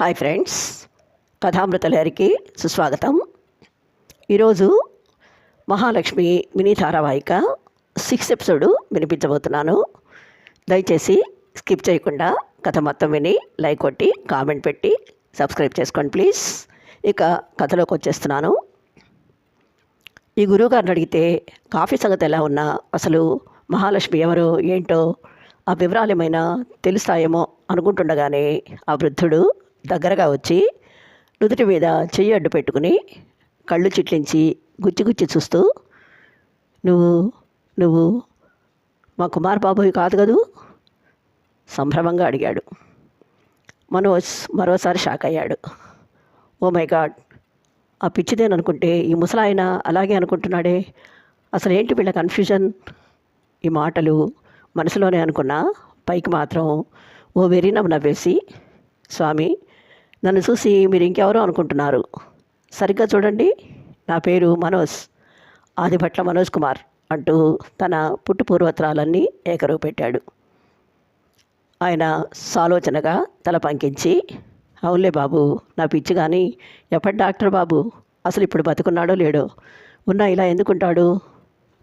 Hi friends కథామృతలహరికి సుస్వాగతం. ఈరోజు మహాలక్ష్మి మినీ ధారావాహిక సిక్స్ ఎపిసోడ్ వినిపించబోతున్నాను. దయచేసి స్కిప్ చేయకుండా కథ మొత్తం విని లైక్ కొట్టి కామెంట్ పెట్టి సబ్స్క్రైబ్ చేసుకోండి ప్లీజ్. ఇక కథలోకి వచ్చేస్తున్నాను. ఈ గురువుగారిని అడిగితే కాఫీ సంగతి ఎలా ఉన్నా అసలు మహాలక్ష్మి ఎవరో ఏంటో ఆ వివరాలు ఏమైనా తెలుస్తాయేమో అనుకుంటుండగానే ఆ వృద్ధుడు దగ్గరగా వచ్చి నుదుటి మీద చెయ్యి అడ్డు పెట్టుకుని కళ్ళు చిట్లించి గుచ్చి గుచ్చి చూస్తూ నువ్వు నువ్వు మా కుమార్ బాబోయ్ కాదు కదూ? సంభ్రమంగా అడిగాడు. మనోజ్ మరోసారి షాక్ అయ్యాడు. Oh my god! ఆ పిచ్చిదేననుకుంటే ఈ ముసలాయన అలాగే అనుకుంటున్నాడే. అసలు ఏంటి వీళ్ళ కన్ఫ్యూజన్? ఈ మాటలు మనసులోనే అనుకున్నా పైకి మాత్రం ఓ వెరీనవ్ నవ్వేసి స్వామి నన్ను చూసి మీరు ఇంకెవరో అనుకుంటున్నారు. సరిగ్గా చూడండి. నా పేరు మనోజ్. ఆదిభట్ల మనోజ్ కుమార్ అంటూ తన పుట్టు పూర్వత్రాలన్నీ ఏకరువు పెట్టాడు. ఆయన సాలోచనగా తల పంకించి అవునులే బాబు నా పిచ్చి కానీ ఎప్పటి డాక్టర్ బాబు? అసలు ఇప్పుడు బతుకున్నాడో లేడో? ఉన్నా ఇలా ఎందుకుంటాడు?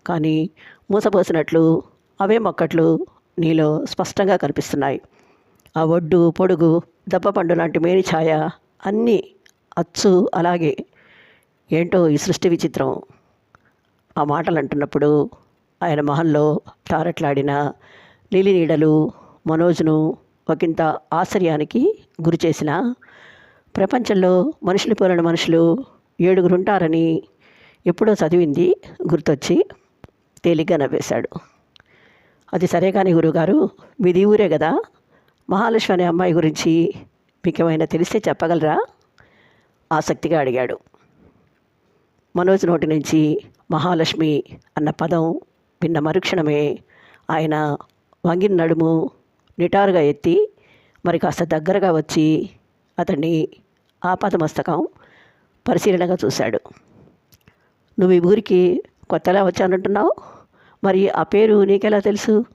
కానీ మూసపోసినట్లు అవే మొక్కట్లు నీలో స్పష్టంగా కనిపిస్తున్నాయి. ఆ ఒడ్డు పొడుగు దప్పపండు లాంటి మేని ఛాయ అన్నీ అచ్చు అలాగే ఏంటో ఈ సృష్టి విచిత్రం. ఆ మాటలు అంటున్నప్పుడు ఆయన మొహంలో తారట్లాడిన లీలి నీడలు మనోజ్ను ఒకంత ఆశ్చర్యానికి గురి చేసిన. ప్రపంచంలో మనుషులు పోలిన మనుషులు ఏడుగురు ఉంటారని ఎప్పుడో చదివింది గుర్తొచ్చి తేలిగ్గా నవ్వేశాడు. అది సరే కానీ గురువుగారు మీది ఊరే కదా మహాలక్ష్మి అనే అమ్మాయి గురించి మీకు ఏమైనా తెలిస్తే చెప్పగలరా? ఆసక్తిగా అడిగాడు. మనోజ్ నోటి నుంచి మహాలక్ష్మి అన్న పదం విన్న మరుక్షణమే ఆయన వంగిన నడుము నిటారుగా ఎత్తి మరి కాస్త దగ్గరగా వచ్చి అతన్ని ఆపాదమస్తకం పరిశీలనగా చూశాడు. నువ్వు ఈ ఊరికి కొత్తలా వచ్చానంటున్నావు? మరి ఆ పేరు నీకెలా తెలుసు?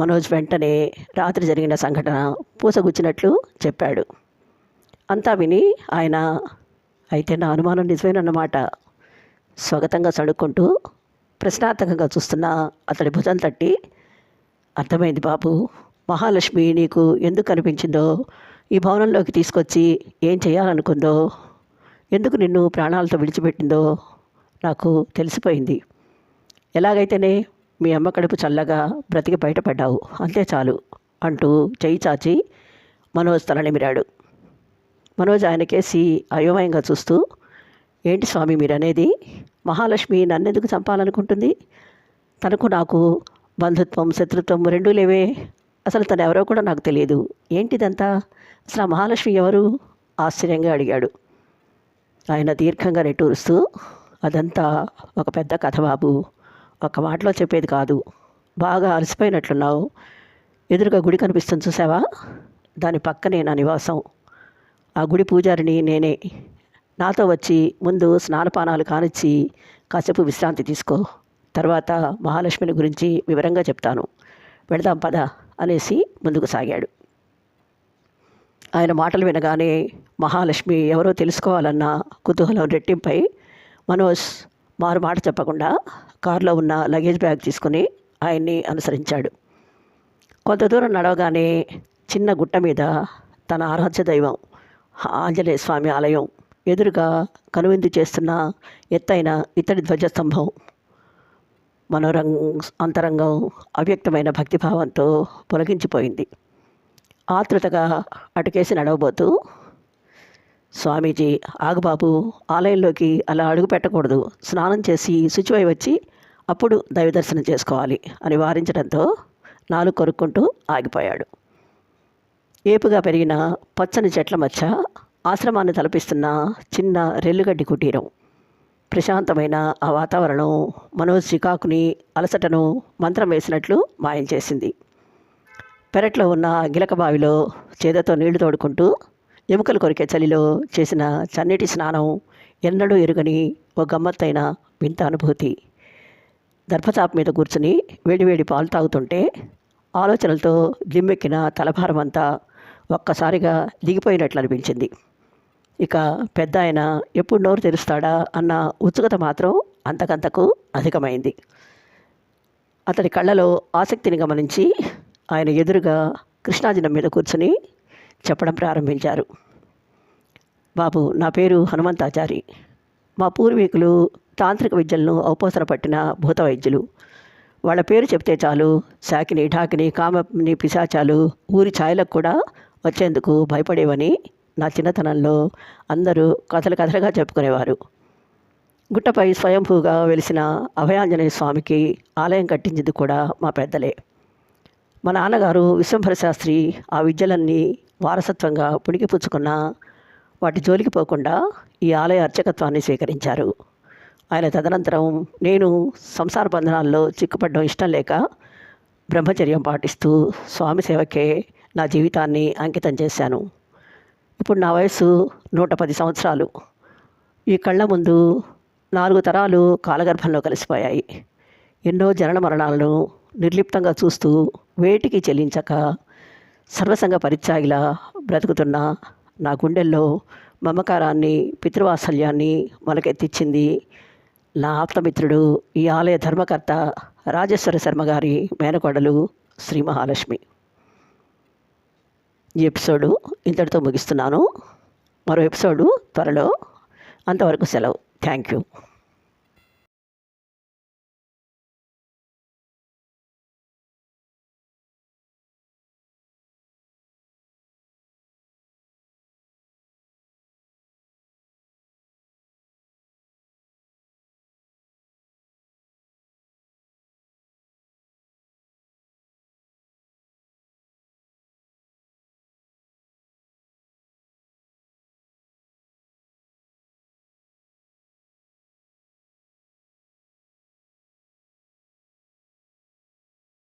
మనోజ్ వెంటనే రాత్రి జరిగిన సంఘటన పూసగుచ్చినట్లు చెప్పాడు. అంతా విని ఆయన అయితే నా అనుమానం నిజమేనన్నమాట. స్వాగతంగా సడుక్కుంటూ ప్రశ్నార్థకంగా చూస్తున్న అతడి భుజం తట్టి అర్థమైంది బాబు మహాలక్ష్మి నీకు ఎందుకు కనిపించిందో ఈ భవనంలోకి తీసుకొచ్చి ఏం చేయాలనుకుందో? ఎందుకు నిన్ను ప్రాణాలతో విడిచిపెట్టిందో? నాకు తెలిసిపోయింది. ఎలాగైతేనే మీ అమ్మ కడుపు చల్లగా బ్రతికి బయటపడ్డావు. అంతే చాలు అంటూ చేయి చాచి మనోజ్ తల నిమిరాడు. మనోజ్ ఆయనకేసి అయోమయంగా చూస్తూ ఏంటి స్వామి మీరనేది? మహాలక్ష్మి నన్నెందుకు చంపాలనుకుంటుంది? తనకు నాకు బంధుత్వం శత్రుత్వం రెండూ లేవే. అసలు తను ఎవరో కూడా నాకు తెలియదు. ఏంటిదంతా? అసలు ఆ మహాలక్ష్మి ఎవరు? ఆశ్చర్యంగా అడిగాడు. ఆయన దీర్ఘంగా నెట్టూరుస్తూ అదంతా ఒక పెద్ద కథ బాబు. ఒక మాటలో చెప్పేది కాదు. బాగా అలసిపోయినట్లున్నావు. ఎదురుగా గుడి కనిపిస్తుంది చూసావా? దాని పక్కనే నా నివాసం. ఆ గుడి పూజారిని నేనే. నాతో వచ్చి ముందు స్నానపానాలు కానిచ్చి కాసేపు విశ్రాంతి తీసుకో. తర్వాత మహాలక్ష్మిని గురించి వివరంగా చెప్తాను. వెళదాం పద అనేసి ముందుకు సాగాడు. ఆయన మాటలు వినగానే మహాలక్ష్మి ఎవరో తెలుసుకోవాలన్న కుతూహలం రెట్టింపై మనోజ్ మారు మాట చెప్పకుండా కారులో ఉన్న లగేజ్ బ్యాగ్ తీసుకుని ఆయన్ని అనుసరించాడు. కొంత దూరం నడవగానే చిన్న గుట్ట మీద తన ఆరాధ్య దైవం ఆంజనేయ స్వామి ఆలయం ఎదురుగా కనువిందు చేస్తున్న ఎత్తైన ఇత్తడి ధ్వజస్తంభం మనోరంగ అంతరంగం అవ్యక్తమైన భక్తిభావంతో పొలగించిపోయింది ఆతృతగా అటుకేసి నడవబోతూ స్వామీజీ ఆగుబాబు ఆలయంలోకి అలా అడుగు పెట్టకూడదు. స్నానం చేసి శుచివై వచ్చి అప్పుడు దైవ దర్శనం చేసుకోవాలి అని వారించడంతో నాలుగు కొరుక్కుంటూ ఆగిపోయాడు. ఏపుగా పెరిగిన పచ్చని చెట్ల మధ్య ఆశ్రమాన్ని తలపిస్తున్న చిన్న రెల్లుగడ్డి కుటీరం. ప్రశాంతమైన ఆ వాతావరణం మనోజ్ చికాకుని అలసటను మంత్రం వేసినట్లు మాయం చేసింది. పెరట్లో ఉన్న గిలక బావిలో చేదతో నీళ్ళు తోడుకుంటూ ఎముకలు కొరికే చలిలో చేసిన చన్నీటి స్నానం ఎన్నడూ ఎరుగని ఓ గమ్మత్తైన వింత అనుభూతి. దర్భచాప మీద కూర్చుని వేడివేడి పాలు తాగుతుంటే ఆలోచనలతో జిమ్మెక్కిన తలభారమంతా ఒక్కసారిగా దిగిపోయినట్లు అనిపించింది. ఇక పెద్ద ఆయన ఎప్పుడు నోరు తెరుస్తాడా అన్న ఉత్సుకత మాత్రం అంతకంతకు అధికమైంది. అతడి కళ్ళలో ఆసక్తిని గమనించి ఆయన ఎదురుగా కృష్ణాజనం మీద కూర్చుని చెప్పడం ప్రారంభించారు. బాబు నా పేరు హనుమంతాచారి. మా పూర్వీకులు తాంత్రిక విద్యలను ఔపోసన పట్టిన భూత వైద్యులు. వాళ్ళ పేరు చెప్తే చాలు శాకిని ఢాకిని కామని పిశాచాలు ఊరి ఛాయలకు కూడా వచ్చేందుకు భయపడేవని నా చిన్నతనంలో అందరూ కథలు కథలుగా చెప్పుకునేవారు. గుట్టపై స్వయంభూగా వెలిసిన అభయాంజనేయ స్వామికి ఆలయం కట్టించింది కూడా మా పెద్దలే. మా నాన్నగారు విశ్వంభర శాస్త్రి ఆ విద్యలన్నీ వారసత్వంగా పుణికిపుచ్చుకున్న వాటి జోలికి పోకుండా ఈ ఆలయ అర్చకత్వాన్ని స్వీకరించారు. ఆయన తదనంతరం నేను సంసార బంధనాల్లో చిక్కుపడడం ఇష్టం లేక బ్రహ్మచర్యం పాటిస్తూ స్వామి సేవకే నా జీవితాన్ని అంకితం చేశాను. ఇప్పుడు నా వయసు నూట పది సంవత్సరాలు. ఈ కళ్ళ ముందు నాలుగు తరాలు కాలగర్భంలో కలిసిపోయాయి. ఎన్నో జనన మరణాలను నిర్లిప్తంగా చూస్తూ వేటికి చెల్లించక సర్వసంగ పరిత్యాగిలా బ్రతుకుతున్న నా గుండెల్లో మమకారాన్ని పితృవాత్సల్యాన్ని మొలకెత్తిచ్చింది నా ఆప్తమిత్రుడు ఈ ఆలయ ధర్మకర్త రాజేశ్వర శర్మ గారి మేనకోడలు శ్రీ మహాలక్ష్మి. ఈ ఎపిసోడు ఇంతటితో ముగిస్తున్నాను. మరో ఎపిసోడు త్వరలో. అంతవరకు సెలవు. Thank you.